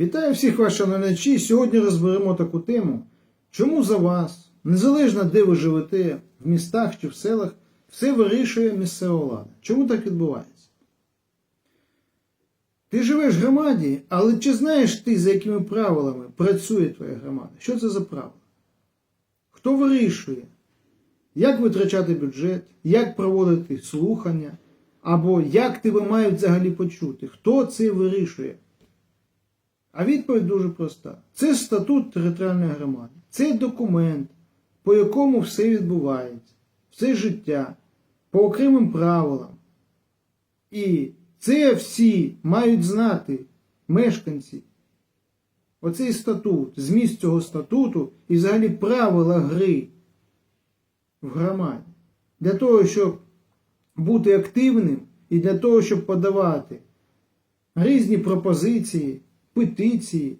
Вітаю всіх вас, шановничі. Сьогодні розберемо таку тему, чому за вас, незалежно де ви живете, в містах чи в селах, все вирішує місцева влада. Чому так відбувається? Ти живеш в громаді, але чи знаєш ти, за якими правилами працює твоя громада? Що це за правила? Хто вирішує, як витрачати бюджет, як проводити слухання, або як тебе мають взагалі почути? Хто це вирішує? А відповідь дуже проста: це статут територіальної громади, це документ, по якому все відбувається, все життя, по окремим правилам. І це всі мають знати мешканці. Оцей статут, зміст цього статуту і взагалі правила гри в громаді. Для того, щоб бути активним і для того, щоб подавати різні пропозиції, петиції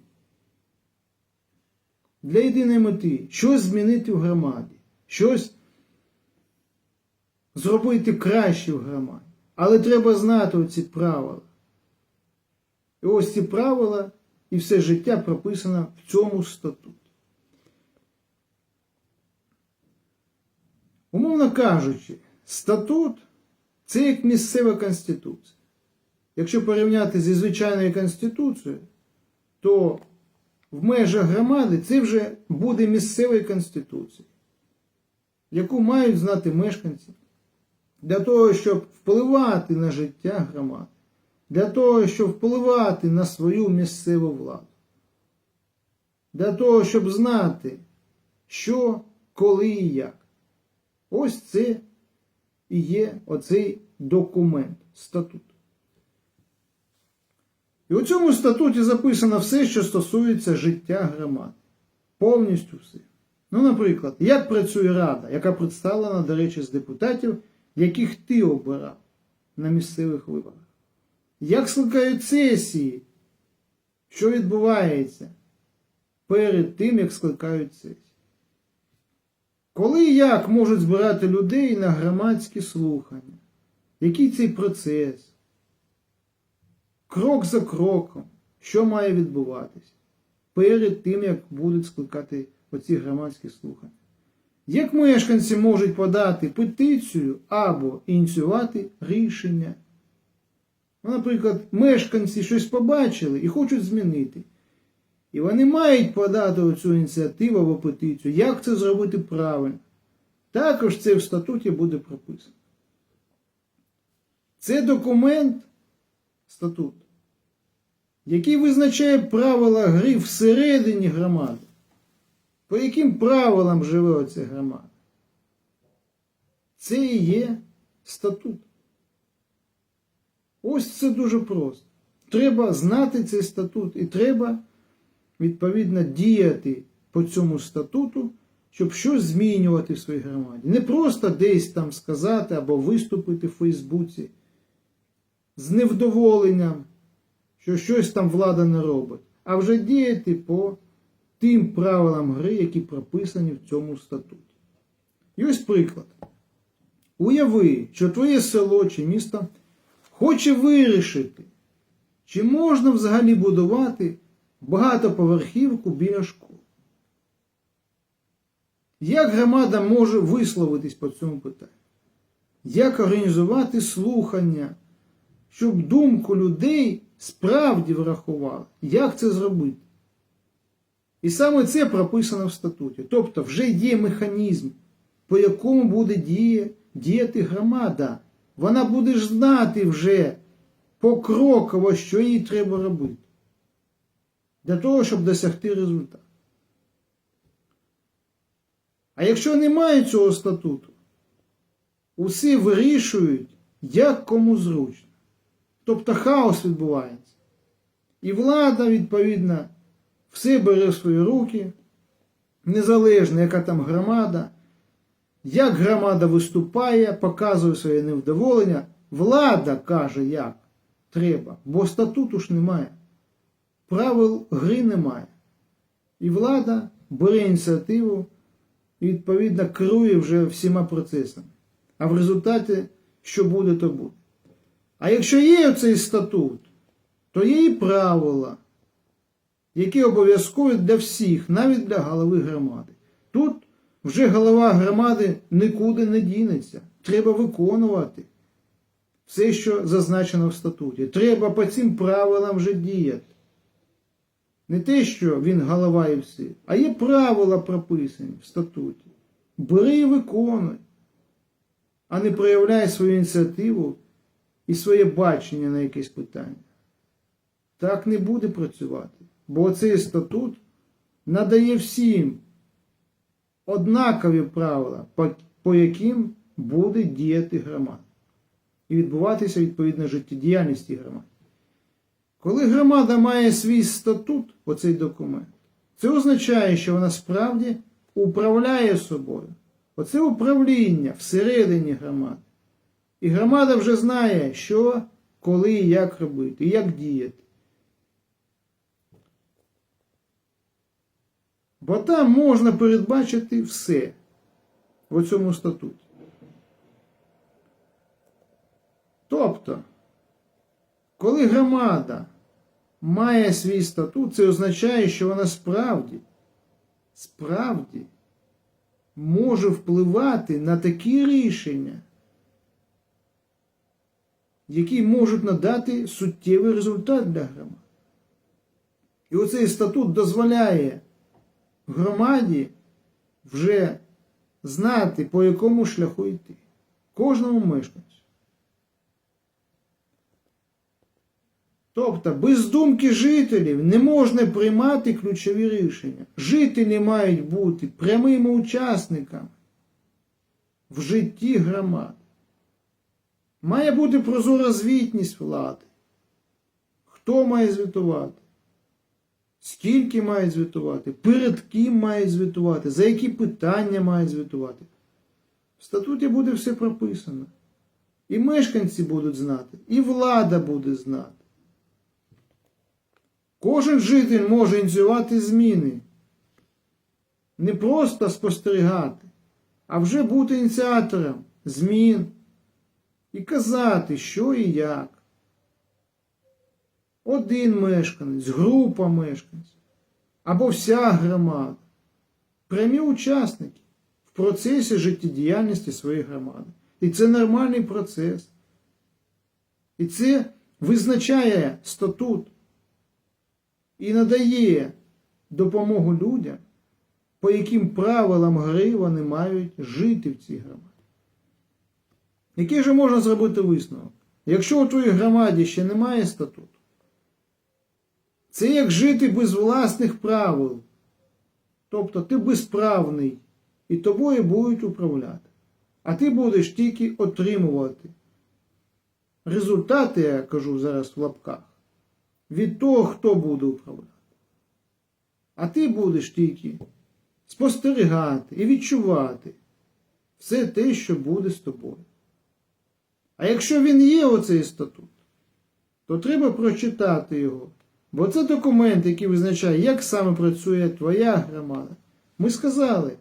для єдиної мети, щось змінити в громаді, щось зробити краще в громаді. Але треба знати оці правила. І ось ці правила і все життя прописано в цьому статуті. Умовно кажучи, статут це як місцева конституція. Якщо порівняти зі звичайною конституцією, то в межах громади це вже буде місцевою конституцією, яку мають знати мешканці для того, щоб впливати на життя громади, для того, щоб впливати на свою місцеву владу, для того, щоб знати, що, коли і як. Ось це і є оцей документ, статут. І у цьому статуті записано все, що стосується життя громади. Повністю все. Ну, наприклад, як працює Рада, яка представлена, до речі, з депутатів, яких ти обирав на місцевих виборах. Як скликають сесії, що відбувається перед тим, як скликають сесії? Коли і як можуть збирати людей на громадські слухання? Який цей процес? Крок за кроком, що має відбуватись перед тим, як будуть скликати оці громадські слухання? Як мешканці можуть подати петицію або ініціювати рішення? Ну, наприклад, мешканці щось побачили і хочуть змінити. І вони мають подати оцю ініціативу або петицію. Як це зробити правильно? Також це в статуті буде прописано. Це документ, статут, який визначає правила гри всередині громади. По яким правилам живе оця громада? Це і є статут. Ось це дуже просто. Треба знати цей статут і треба відповідно діяти по цьому статуту, щоб щось змінювати в своїй громаді. Не просто десь там сказати або виступити в Фейсбуці з невдоволенням, що щось там влада не робить, а вже діяти по тим правилам гри, які прописані в цьому статуті. І ось приклад. Уяви, що твоє село чи місто хоче вирішити, чи можна взагалі будувати багатоповерхівку біля школи. Як громада може висловитись по цьому питанню? Як організувати слухання, щоб думку людей справді врахували? Як це зробити? І саме це прописано в статуті. Тобто вже є механізм, по якому буде діє, діяти громада. Вона буде ж знати вже покроково, що їй треба робити. Для того, щоб досягти результату. А якщо немає цього статуту, усе вирішують, як кому зручно. Тобто хаос відбувається. І влада, відповідно, все бере в свої руки, незалежно, яка там громада, як громада виступає, показує своє невдоволення, влада каже, як треба, бо статуту ж немає. Правил гри немає. І влада бере ініціативу і, відповідно, керує вже всіма процесами. А в результаті, що буде, то буде. А якщо є цей статут, то є і правила. які обов'язкові для всіх, навіть для голови громади. Тут вже голова громади нікуди не дінеться. Треба виконувати все, що зазначено в статуті. Треба по цим правилам вже діяти. Не те, що він голова і все, а є правила прописані в статуті. Бери і виконуй, а не проявляй свою ініціативу і своє бачення на якесь питання. Так не буде працювати. Бо цей статут надає всім однакові правила, по, яким буде діяти громада. І відбуватися відповідна життєдіяльність громади. Коли громада має свій статут, оцей документ, це означає, що вона справді управляє собою. Оце управління всередині громади. І громада вже знає, що, коли і як робити, і як діяти. Бо там можна передбачити все в цьому статуті. Тобто, коли громада має свій статут, це означає, що вона справді, справді може впливати на такі рішення, які можуть надати суттєвий результат для громади. І оцей статут дозволяє громаді вже знати, по якому шляху йти. Кожному мешканцю. Тобто, без думки жителів не можна приймати ключові рішення. Жителі мають бути прямими учасниками в житті громади. Має бути прозора звітність влади. Хто має звітувати? Скільки мають звітувати? Перед ким мають звітувати? За які питання мають звітувати? В статуті буде все прописано. І мешканці будуть знати, і влада буде знати. Кожен житель може ініціювати зміни. Не просто спостерігати, а вже бути ініціатором змін і казати, що і як. Один мешканець, група мешканців або вся громада. Прямі учасники в процесі життєдіяльності своєї громади. І це нормальний процес. І це визначає статут і надає допомогу людям, по яким правилам гри вони мають жити в цій громаді. Який же можна зробити висновок? Якщо у твоїй громаді ще немає статуту, це як жити без власних правил. Тобто ти безправний і тобою будуть управляти. А ти будеш тільки отримувати результати, я кажу зараз в лапках, від того, хто буде управляти. А ти будеш тільки спостерігати і відчувати все те, що буде з тобою. А якщо він є оцей статут, то треба прочитати його. Бо це документ, який визначає, як саме працює твоя громада. Ми сказали,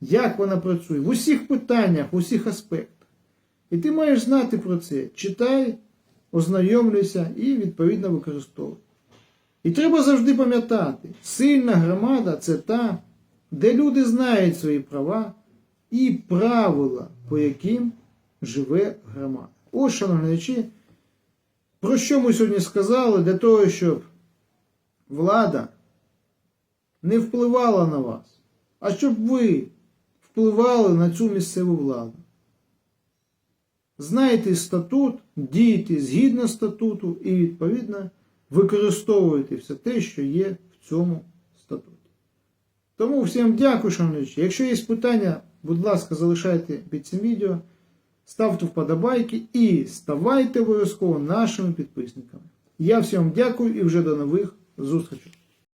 як вона працює в усіх питаннях, в усіх аспектах. І ти маєш знати про це. Читай, ознайомлюйся і відповідно використовуй. І треба завжди пам'ятати, сильна громада це та, де люди знають свої права і правила, по яким живе громада. Ось, шановні глядачі, про що ми сьогодні сказали для того, щоб влада не впливала на вас, а щоб ви впливали на цю місцеву владу. Знайте статут, дійте згідно статуту і, відповідно, використовуйте все те, що є в цьому статуті. Тому всім дякую, шановні. Якщо є питання, будь ласка, залишайте під цим відео, ставте вподобайки і ставайте обов'язково нашими підписниками. Я всім дякую і вже до нових зустрічей.